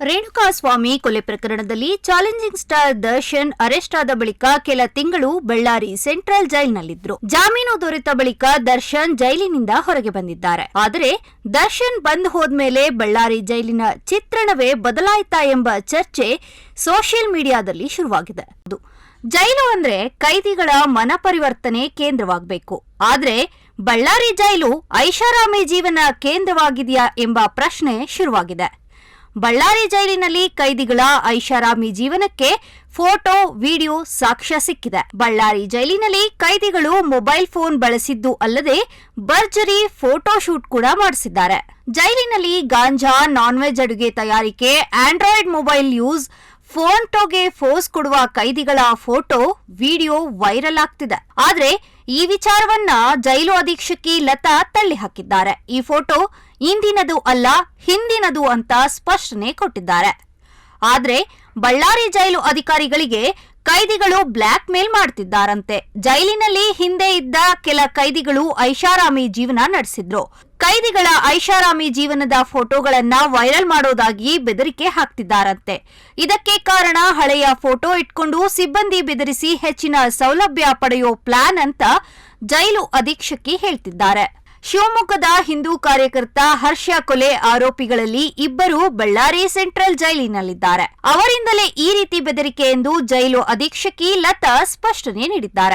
ರೇಣುಕಾಸ್ವಾಮಿ ಕೊಲೆ ಪ್ರಕರಣದಲ್ಲಿ challenging star Darshan arrest ಆದ ಬಳಿಕ ಕೆಲ ತಿಂಗಳು ಬಳ್ಳಾರಿ ಸೆಂಟ್ರಲ್ ಜೈಲಿನಲ್ಲಿದ್ರು. ಜಾಮೀನು ದೊರೆತ ಬಳಿಕ ದರ್ಶನ್ ಜೈಲಿನಿಂದ ಹೊರಗೆ ಬಂದಿದ್ದಾರೆ. ಆದರೆ ದರ್ಶನ್ ಬಂದ್ ಹೋದ್ಮೇಲೆ ಬಳ್ಳಾರಿ ಜೈಲಿನ ಚಿತ್ರಣವೇ ಬದಲಾಯಿತಾ ಎಂಬ ಚರ್ಚೆ ಸೋಷಿಯಲ್ ಮೀಡಿಯಾದಲ್ಲಿ ಶುರುವಾಗಿದೆ. ಜೈಲು ಅಂದ್ರೆ ಕೈದಿಗಳ ಮನಪರಿವರ್ತನೆ ಕೇಂದ್ರವಾಗಬೇಕು. ಆದ್ರೆ ಬಳ್ಳಾರಿ ಜೈಲು ಐಷಾರಾಮಿ ಜೀವನ ಕೇಂದ್ರವಾಗಿದೆಯಾ ಎಂಬ ಪ್ರಶ್ನೆ ಶುರುವಾಗಿದೆ. ಬಳ್ಳಾರಿ ಜೈಲಿನಲ್ಲಿ ಕೈದಿಗಳ ಐಷಾರಾಮಿ ಜೀವನಕ್ಕೆ ಫೋಟೋ, ವಿಡಿಯೋ ಸಾಕ್ಷ್ಯ ಸಿಕ್ಕಿದೆ. ಬಳ್ಳಾರಿ ಜೈಲಿನಲ್ಲಿ ಕೈದಿಗಳು ಮೊಬೈಲ್ ಫೋನ್ ಬಳಸಿದ್ದು ಅಲ್ಲದೆ ಭರ್ಜರಿ ಫೋಟೋ ಶೂಟ್ ಕೂಡ ಮಾಡಿಸಿದ್ದಾರೆ. ಜೈಲಿನಲ್ಲಿ ಗಾಂಜಾ ನಾನ್ ವೆಜ್ ಅಡುಗೆ ತಯಾರಿಕೆ, ಆಂಡ್ರಾಯ್ಡ್ ಮೊಬೈಲ್ ಯೂಸ್ ಫೋನ್ಟೋಗೆ ಫೋಸ್ ಕೊಡುವ ಕೈದಿಗಳ ಫೋಟೋ ವಿಡಿಯೋ ವೈರಲ್ ಆಗ್ತಿದೆ. ಆದ್ರೆ ಈ ವಿಚಾರವನ್ನ ಜೈಲು ಅಧೀಕ್ಷಕಿ ಲತಾ ತಳ್ಳಿ ಹಾಕಿದ್ದಾರೆ. ಈ ಫೋಟೋ ಇಂದಿನದು ಅಲ್ಲ, ಹಿಂದಿನದು ಅಂತ ಸ್ಪಷ್ಟನೆ ಕೊಟ್ಟಿದ್ದಾರೆ. ಆದ್ರೆ ಬಳ್ಳಾರಿ ಜೈಲು ಅಧಿಕಾರಿಗಳಿಗೆ ಕೈದಿಗಳು ಬ್ಲ್ಯಾಕ್ ಮೇಲ್ ಮಾಡ್ತಿದ್ದಾರಂತೆ. ಜೈಲಿನಲ್ಲಿ ಹಿಂದೆ ಇದ್ದ ಕೆಲ ಕೈದಿಗಳು ಐಷಾರಾಮಿ ಜೀವನ ನಡೆಸಿದ್ರು. ಕೈದಿಗಳ ಐಷಾರಾಮಿ ಜೀವನದ ಫೋಟೋಗಳನ್ನ ವೈರಲ್ ಮಾಡೋದಾಗಿ ಬೆದರಿಕೆ ಹಾಕ್ತಿದ್ದಾರಂತೆ. ಇದಕ್ಕೆ ಕಾರಣ ಹಳೆಯ ಫೋಟೋ ಇಟ್ಕೊಂಡು ಸಿಬ್ಬಂದಿ ಬೆದರಿಸಿ ಹೆಚ್ಚಿನ ಸೌಲಭ್ಯ ಪಡೆಯೋ ಪ್ಲಾನ್ ಅಂತ ಜೈಲು ಅಧೀಕ್ಷಕಿ ಹೇಳ್ತಿದ್ದಾರೆ. ಶಿವಮೊಗ್ಗದ ಹಿಂದೂ ಕಾರ್ಯಕರ್ತ ಹರ್ಷ ಕೊಲೆ ಆರೋಪಿಗಳಲ್ಲಿ ಇಬ್ಬರು ಬಳ್ಳಾರಿ ಸೆಂಟ್ರಲ್ ಜೈಲಿನಲ್ಲಿದ್ದಾರೆ. ಅವರಿಂದಲೇ ಈ ರೀತಿ ಬೆದರಿಕೆ ಎಂದು ಜೈಲು ಅಧೀಕ್ಷಕಿ ಲತಾ ಸ್ಪಷ್ಟನೆ ನೀಡಿದ್ದಾರೆ.